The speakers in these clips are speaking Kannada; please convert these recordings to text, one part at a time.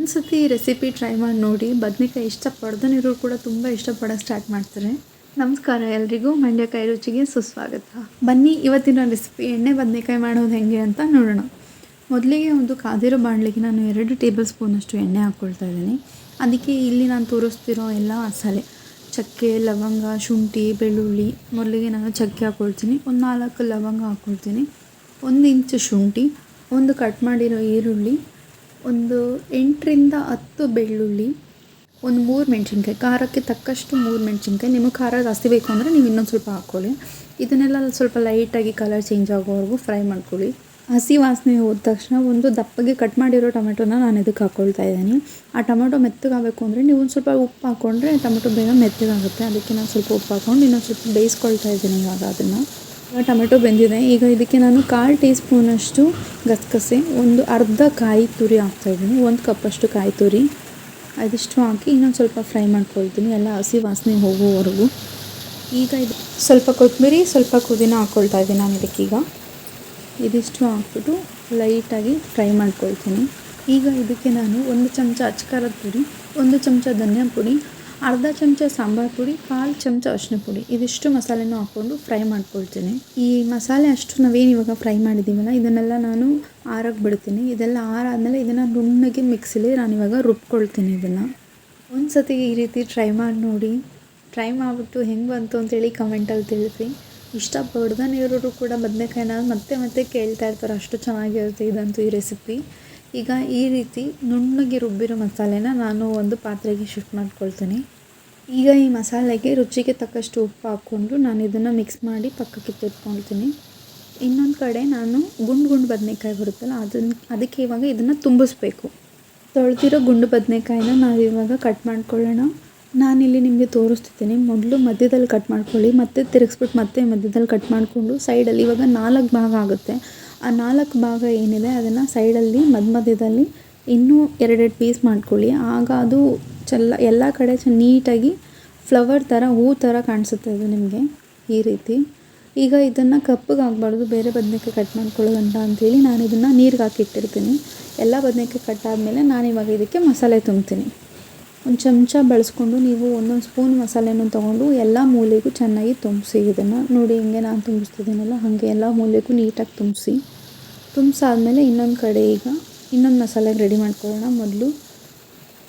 ಒಂದ್ಸತಿ ಈ ರೆಸಿಪಿ ಟ್ರೈ ಮಾಡಿ ನೋಡಿ. ಬದನೆಕಾಯಿ ಇಷ್ಟಪಡ್ದನಿರೋರು ಕೂಡ ತುಂಬ ಇಷ್ಟಪಡೋಕ್ಕೆ ಸ್ಟಾರ್ಟ್ ಮಾಡ್ತಾರೆ. ನಮಸ್ಕಾರ, ಎಲ್ರಿಗೂ ಮಂಡ್ಯಕಾಯಿ ರುಚಿಗೆ ಸುಸ್ವಾಗತ. ಬನ್ನಿ, ಇವತ್ತಿನ ರೆಸಿಪಿ ಎಣ್ಣೆ ಬದನೆಕಾಯಿ ಮಾಡೋದು ಹೆಂಗೆ ಅಂತ ನೋಡೋಣ. ಮೊದಲಿಗೆ ಒಂದು ಕಾದಿರೋ ಬಾಣಲಿಗೆ ನಾನು ಎರಡು ಟೇಬಲ್ ಸ್ಪೂನಷ್ಟು ಎಣ್ಣೆ ಹಾಕ್ಕೊಳ್ತಾ ಇದ್ದೀನಿ. ಅದಕ್ಕೆ ಇಲ್ಲಿ ನಾನು ತೋರಿಸ್ತಿರೋ ಎಲ್ಲ ಮಸಾಲೆ. ಚಕ್ಕೆ, ಲವಂಗ, ಶುಂಠಿ, ಬೆಳ್ಳುಳ್ಳಿ. ಮೊದಲಿಗೆ ನಾನು ಚಕ್ಕೆ ಹಾಕ್ಕೊಳ್ತೀನಿ ಒಂದು ನಾಲ್ಕು ಲವಂಗ ಹಾಕ್ಕೊಳ್ತೀನಿ ಒಂದು ಇಂಚು ಶುಂಠಿ. ಒಂದು ಕಟ್ ಮಾಡಿರೋ ಈರುಳ್ಳಿ. ಒಂದು ಎಂಟರಿಂದ ಹತ್ತು ಬೆಳ್ಳುಳ್ಳಿ, ಒಂದು ಮೂರು ಮೆಣಸಿನ್ಕಾಯಿ, ಖಾರಕ್ಕೆ ತಕ್ಕಷ್ಟು ಮೂರು ಮೆಣಸಿನ್ಕಾಯಿ. ನಿಮಗೆ ಖಾರ ಜಾಸ್ತಿ ಬೇಕು ಅಂದರೆ ನೀವು ಇನ್ನೊಂದು ಸ್ವಲ್ಪ ಹಾಕ್ಕೊಳ್ಳಿ. ಇದನ್ನೆಲ್ಲ ಸ್ವಲ್ಪ ಲೈಟಾಗಿ ಕಲರ್ ಚೇಂಜ್ ಆಗೋವರೆಗೂ ಫ್ರೈ ಮಾಡ್ಕೊಳ್ಳಿ. ಹಸಿ ವಾಸನೆ ಹೋದ ತಕ್ಷಣ ಒಂದು ದಪ್ಪಗೆ ಕಟ್ ಮಾಡಿರೋ ಟೊಮೆಟೊನ ನಾನು ಇದಕ್ಕೆ ಹಾಕ್ಕೊಳ್ತಾ ಇದ್ದೀನಿ. ಆ ಟೊಮೆಟೊ ಮೆತ್ತಗಾಗಬೇಕು ಅಂದರೆ ನೀವು ಒಂದು ಸ್ವಲ್ಪ ಉಪ್ಪು ಹಾಕ್ಕೊಂಡ್ರೆ ಟೊಮೆಟೊ ಬೇಗ ಮೆತ್ತಗಾಗುತ್ತೆ. ಅದಕ್ಕೆ ನಾನು ಸ್ವಲ್ಪ ಉಪ್ಪು ಹಾಕ್ಕೊಂಡು ಇನ್ನೊಂದು ಸ್ವಲ್ಪ ಬೇಯಿಸ್ಕೊಳ್ತಾ ಇದ್ದೀನಿ ಇವಾಗ ಅದನ್ನು. ಟೊಮೆಟೊ ಬೆಂದಿದೆ. ಈಗ ಇದಕ್ಕೆ ನಾನು ಕಾಲು ಟೀ ಸ್ಪೂನಷ್ಟು ಗಸಗಸೆ, ಒಂದು ಅರ್ಧ ಕಾಯಿ ತುರಿ ಹಾಕ್ತಾಯಿದ್ದೀನಿ ಒಂದು ಕಪ್ಪಷ್ಟು ಕಾಯಿ ತುರಿ. ಅದಿಷ್ಟು ಹಾಕಿ ಇನ್ನೊಂದು ಸ್ವಲ್ಪ ಫ್ರೈ ಮಾಡ್ಕೊಳ್ತೀನಿ. ಎಲ್ಲ ಹಸಿ ವಾಸನೆ ಹೋಗುವವರೆಗೂ ಈಗ ಇದು ಸ್ವಲ್ಪ ಕೊತ್ತಂಬರಿ, ಸ್ವಲ್ಪ ಪುದೀನ ಹಾಕ್ಕೊಳ್ತಾ ಇದ್ದೀನಿ ನಾನು ಇದಕ್ಕೀಗ. ಇದಿಷ್ಟು ಹಾಕ್ಬಿಟ್ಟು ಲೈಟಾಗಿ ಫ್ರೈ ಮಾಡ್ಕೊಳ್ತೀನಿ. ಈಗ ಇದಕ್ಕೆ ನಾನು ಒಂದು ಚಮಚ ಅಚ್ಕಾರದ ಪುಡಿ, ಒಂದು ಚಮಚ ಧನಿಯಾ ಪುಡಿ ಅರ್ಧ ಚಮಚ ಸಾಂಬಾರು ಪುಡಿ, ಕಾಲು ಚಮಚ ಅರಿಶಿನ ಪುಡಿ. ಇದಿಷ್ಟು ಮಸಾಲೆನೂ ಹಾಕ್ಕೊಂಡು ಫ್ರೈ ಮಾಡ್ಕೊಳ್ತೀನಿ. ಈ ಮಸಾಲೆ ಅಷ್ಟು ನಾವೇನು ಇವಾಗ ಫ್ರೈ ಮಾಡಿದ್ದೀವಲ್ಲ ಇದನ್ನೆಲ್ಲ ನಾನು ಆರಕ್ಕೆ ಬಿಡ್ತೀನಿ. ಇದೆಲ್ಲ ಆರಾದಮೇಲೆ ಇದನ್ನು ನುಣ್ಣಗೆ ಮಿಕ್ಸಿಲಿ ನಾನು ಇವಾಗ ರುಬ್ಕೊಳ್ತೀನಿ ಇದನ್ನು. ಒಂದು ಸತಿ ಈ ರೀತಿ ಟ್ರೈ ಮಾಡಿ ನೋಡಿ. ಟ್ರೈ ಮಾಡಿಬಿಟ್ಟು ಹೆಂಗೆ ಬಂತು ಅಂತೇಳಿ ಕಮೆಂಟಲ್ಲಿ ತಿಳಿಸಿ. ಇಷ್ಟಪಡ್ದನಿರೋರು ಕೂಡ ಬದನೆಕಾಯಿನ ಮತ್ತೆ ಮತ್ತೆ ಕೇಳ್ತಾ ಇರ್ತಾರೆ ಅಷ್ಟು ಚೆನ್ನಾಗಿರುತ್ತೆ ಇದಂತೂ ಈ ರೆಸಿಪಿ ಈಗ ಈ ರೀತಿ ನುಣ್ಣಗೆ ರುಬ್ಬಿರೋ ಮಸಾಲೆನ ನಾನು ಒಂದು ಪಾತ್ರೆಗೆ ಶಿಫ್ಟ್ ಮಾಡ್ಕೊಳ್ತೀನಿ. ಈಗ ಈ ಮಸಾಲೆಗೆ ರುಚಿಗೆ ತಕ್ಕಷ್ಟು ಉಪ್ಪು ಹಾಕ್ಕೊಂಡು ನಾನು ಇದನ್ನು ಮಿಕ್ಸ್ ಮಾಡಿ ಪಕ್ಕಕ್ಕೆ ತೆಗೆದುಕೊಳ್ತೀನಿ ಇನ್ನೊಂದು ಕಡೆ ನಾನು ಗುಂಡು ಗುಂಡು ಬದನೆಕಾಯಿ ಬರುತ್ತಲ್ಲ ಅದನ್ನು ಅದಕ್ಕೆ ಇವಾಗ ಇದನ್ನು ತುಂಬಿಸ್ಬೇಕು. ತೊಳೆದಿರೋ ಗುಂಡು ಬದನೆಕಾಯಿನ ನಾವು ಇವಾಗ ಕಟ್ ಮಾಡ್ಕೊಳ್ಳೋಣ. ನಾನಿಲ್ಲಿ ನಿಮಗೆ ತೋರಿಸ್ತಿದ್ದೀನಿ, ಮೊದಲು ಮಧ್ಯದಲ್ಲಿ ಕಟ್ ಮಾಡ್ಕೊಳ್ಳಿ, ಮತ್ತೆ ತಿರುಗಿಸ್ಬಿಟ್ಟು ಮತ್ತೆ ಮಧ್ಯದಲ್ಲಿ ಕಟ್ ಮಾಡಿಕೊಂಡು ಸೈಡಲ್ಲಿ ಇವಾಗ ನಾಲ್ಕು ಭಾಗ ಆಗುತ್ತೆ. ಆ ನಾಲ್ಕು ಭಾಗ ಏನಿದೆ ಅದನ್ನು ಸೈಡಲ್ಲಿ ಮಧ್ಯ ಮಧ್ಯದಲ್ಲಿ ಇನ್ನೂ ಎರಡೆರಡು ಪೀಸ್ ಮಾಡ್ಕೊಳ್ಳಿ. ಆಗ ಅದು ಚೆಲ್ಲ, ಎಲ್ಲ ಕಡೆ ಚ ನೀಟಾಗಿ ಫ್ಲವರ್ ಥರ ಹೂ ಥರ ಕಾಣಿಸುತ್ತೆ ಅದು ನಿಮಗೆ ಈ ರೀತಿ. ಈಗ ಇದನ್ನು ಕಪ್ಪಗೆ ಆಗಬಾರ್ದು ಬೇರೆ ಬದನೆಕಾಯಿ ಕಟ್ ಮಾಡ್ಕೊಳ್ಳೋದಂತ ಅಂಥೇಳಿ ನಾನು ಇದನ್ನು ನೀರಿಗೆ ಹಾಕಿಟ್ಟಿರ್ತೀನಿ. ಎಲ್ಲ ಬದನೆಕಾಯಿ ಕಟ್ ಆದಮೇಲೆ ನಾನು ಇವಾಗ ಇದಕ್ಕೆ ಮಸಾಲೆ ತುಂಬ್ತೀನಿ. ಒಂದು ಚಮಚ ಬಳಸ್ಕೊಂಡು ನೀವು ಒಂದೊಂದು ಸ್ಪೂನ್ ಮಸಾಲೆನೂ ತೊಗೊಂಡು ಎಲ್ಲ ಮೂಲೆಗೂ ಚೆನ್ನಾಗಿ ತುಂಬಿಸಿ ಇದನ್ನು. ನೋಡಿ ಹಿಂಗೆ ನಾನು ತುಂಬಿಸ್ತಿದ್ದೀನಲ್ಲ, ಹಾಗೆ ಎಲ್ಲ ಮೂಲೆಗೂ ನೀಟಾಗಿ ತುಂಬಿಸಿ. ತುಂಬಿಸಾದ್ಮೇಲೆ ಇನ್ನೊಂದು ಕಡೆ ಈಗ ಇನ್ನೊಂದು ಮಸಾಲೆಗೆ ರೆಡಿ ಮಾಡ್ಕೊಳ್ಳೋಣ ಮೊದಲು.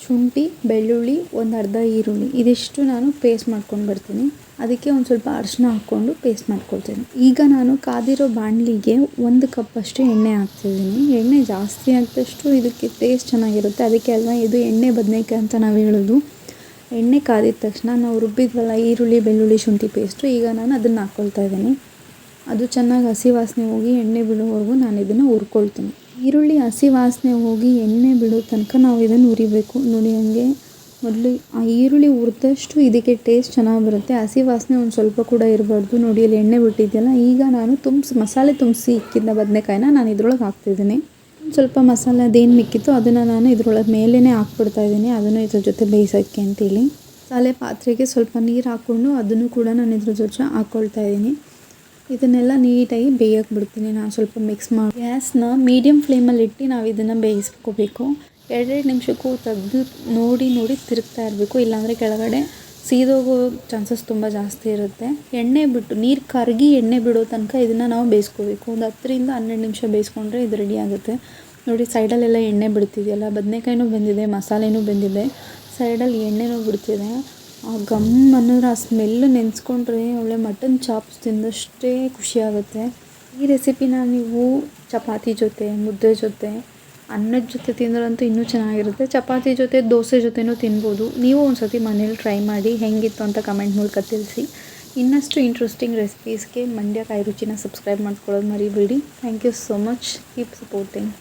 ಶುಂಠಿ, ಬೆಳ್ಳುಳ್ಳಿ, ಒಂದು ಅರ್ಧ ಈರುಳ್ಳಿ. ಇದಿಷ್ಟು ನಾನು ಪೇಸ್ಟ್ ಮಾಡ್ಕೊಂಡು ಬರ್ತೀನಿ. ಅದಕ್ಕೆ ಒಂದು ಸ್ವಲ್ಪ ಅರಿಶಿನ ಹಾಕ್ಕೊಂಡು ಪೇಸ್ಟ್ ಮಾಡ್ಕೊಳ್ತೀನಿ. ಈಗ ನಾನು ಕಾದಿರೋ ಬಾಣಲಿಗೆ ಒಂದು ಕಪ್ಪಷ್ಟು ಎಣ್ಣೆ ಹಾಕ್ತಿದ್ದೀನಿ. ಎಣ್ಣೆ ಜಾಸ್ತಿ ಹಾಕಿದಷ್ಟು ಇದಕ್ಕೆ ಟೇಸ್ಟ್ ಚೆನ್ನಾಗಿರುತ್ತೆ. ಅದಕ್ಕೆ ಅಲ್ವಾ ಇದು ಎಣ್ಣೆ ಬದನೇಕಾಯಿ ಅಂತ ನಾವು ಹೇಳೋದು. ಎಣ್ಣೆ ಕಾದಿದ ತಕ್ಷಣ ನಾವು ರುಬ್ಬಿದ್ವಲ್ಲ ಈರುಳ್ಳಿ, ಬೆಳ್ಳುಳ್ಳಿ, ಶುಂಠಿ ಪೇಸ್ಟು ಈಗ ನಾನು ಅದನ್ನು ಹಾಕ್ಕೊಳ್ತಾ ಇದ್ದೀನಿ. ಅದು ಚೆನ್ನಾಗಿ ಹಸಿ ವಾಸನೆ ಹೋಗಿ ಎಣ್ಣೆ ಬಿಡೋವರೆಗೂ ನಾನು ಇದನ್ನು ಹುರ್ಕೊಳ್ತೀನಿ. ಈರುಳ್ಳಿ, ಹಸಿ ವಾಸನೆ ಹೋಗಿ ಎಣ್ಣೆ ಬಿಡೋ ತನಕ ನಾವು ಇದನ್ನು ಹುರಿಬೇಕು ನೋಡಿ ಹಂಗೆ ಮೊದಲು ಆ ಈರುಳ್ಳಿ ಹುರಿದಷ್ಟು ಇದಕ್ಕೆ ಟೇಸ್ಟ್ ಚೆನ್ನಾಗಿ ಬರುತ್ತೆ. ಹಸಿ ವಾಸನೆ ಒಂದು ಸ್ವಲ್ಪ ಕೂಡ ಇರಬಾರ್ದು. ನೋಡಿ ಅಲ್ಲಿ ಎಣ್ಣೆ ಬಿಟ್ಟಿದೆಯಲ್ಲ, ಈಗ ನಾನು ತುಂಬಿಸಿ, ಮಸಾಲೆ ತುಂಬಿಸಿ ಇಕ್ಕಿದ್ದ ಬದನೆಕಾಯಿನ ನಾನು ಇದ್ರೊಳಗೆ ಹಾಕ್ತಿದ್ದೀನಿ. ಸ್ವಲ್ಪ ಮಸಾಲೆ ಅದೇನು ಮಿಕ್ಕಿತ್ತು ಅದನ್ನು ನಾನು ಇದ್ರೊಳಗೆ ಮೇಲೇ ಹಾಕ್ಬಿಡ್ತಾ ಇದ್ದೀನಿ. ಅದನ್ನು ಇದ್ರ ಜೊತೆ ಬೇಯಿಸೋಕ್ಕೆ ಅಂತೇಳಿ ಮಸಾಲೆ ಪಾತ್ರೆಗೆ ಸ್ವಲ್ಪ ನೀರು ಹಾಕ್ಕೊಂಡು ಅದನ್ನು ಕೂಡ ನಾನು ಇದ್ರ ಜೊತೆ ಹಾಕ್ಕೊಳ್ತಾ ಇದ್ದೀನಿ. ಇದನ್ನೆಲ್ಲ ನೀಟಾಗಿ ಬೇಯಕ್ಕೆ ಬಿಡ್ತೀನಿ. ನಾನು ಸ್ವಲ್ಪ ಮಿಕ್ಸ್ ಮಾಡಿ ಗ್ಯಾಸ್ನ ಮೀಡಿಯಮ್ ಫ್ಲೇಮಲ್ಲಿ ಇಟ್ಟು ನಾವು ಇದನ್ನು ಬೇಯಿಸ್ಕೋಬೇಕು. ಎರಡೆರಡು ನಿಮಿಷಕ್ಕೂ ತೆಗೆದು ನೋಡಿ ನೋಡಿ ತಿರುಗ್ತಾ ಇರಬೇಕು. ಇಲ್ಲಾಂದರೆ ಕೆಳಗಡೆ ಸೀದೋಗೋ ಚಾನ್ಸಸ್ ತುಂಬ ಜಾಸ್ತಿ ಇರುತ್ತೆ. ಎಣ್ಣೆ ಬಿಟ್ಟು, ನೀರು ಕರಗಿ ಎಣ್ಣೆ ಬಿಡೋ ತನಕ ಇದನ್ನು ನಾವು ಬೇಯಿಸ್ಕೋಬೇಕು. ಒಂದು ಹತ್ತರಿಂದ ಹನ್ನೆರಡು ನಿಮಿಷ ಬೇಯಿಸ್ಕೊಂಡ್ರೆ ಇದು ರೆಡಿ ಆಗುತ್ತೆ. ನೋಡಿ, ಸೈಡಲ್ಲೆಲ್ಲ ಎಣ್ಣೆ ಬಿಡ್ತಿದೆಯಲ್ಲ, ಬದನೆಕಾಯಿನೂ ಬೆಂದಿದೆ, ಮಸಾಲೆನೂ ಬೆಂದಿದೆ. ಸೈಡಲ್ಲಿ ಎಣ್ಣೆನೂ ಬಿಡ್ತಿದೆ. ಆ ಗಮ್ ಅನ್ನೋದ್ರ ಆ ಸ್ಮೆಲ್ ನೆನೆಸ್ಕೊಂಡ್ರೆ ಒಳ್ಳೆ ಮಟನ್ ಚಾಪ್ಸ್ ತಿಂದಷ್ಟೇ ಖುಷಿಯಾಗುತ್ತೆ ಈ ರೆಸಿಪಿನ ನೀವು ಚಪಾತಿ ಜೊತೆ, ಮುದ್ದೆ ಜೊತೆ, ಅನ್ನದ ಜೊತೆ ತಿಂದ್ರಂತೂ ಇನ್ನೂ ಚೆನ್ನಾಗಿರುತ್ತೆ. ಚಪಾತಿ ಜೊತೆ, ದೋಸೆ ಜೊತೆನೂ ತಿನ್ಬೋದು. ನೀವು ಒಂದು ಸತಿ ಮನೇಲಿ ಟ್ರೈ ಮಾಡಿ ಹೆಂಗಿತ್ತು ಅಂತ ಕಮೆಂಟ್ ಮೂಲಕ ತಿಳಿಸಿ. ಇನ್ನಷ್ಟು ಇಂಟ್ರೆಸ್ಟಿಂಗ್ ರೆಸಿಪೀಸ್ಗೆ ಮಂಡ್ಯ ಕಾಯಿ ರುಚಿನ ಸಬ್ಸ್ಕ್ರೈಬ್ ಮಾಡ್ಕೊಳ್ಳೋದು ಮರಿಬೇಡಿ. Thank you so much keep supporting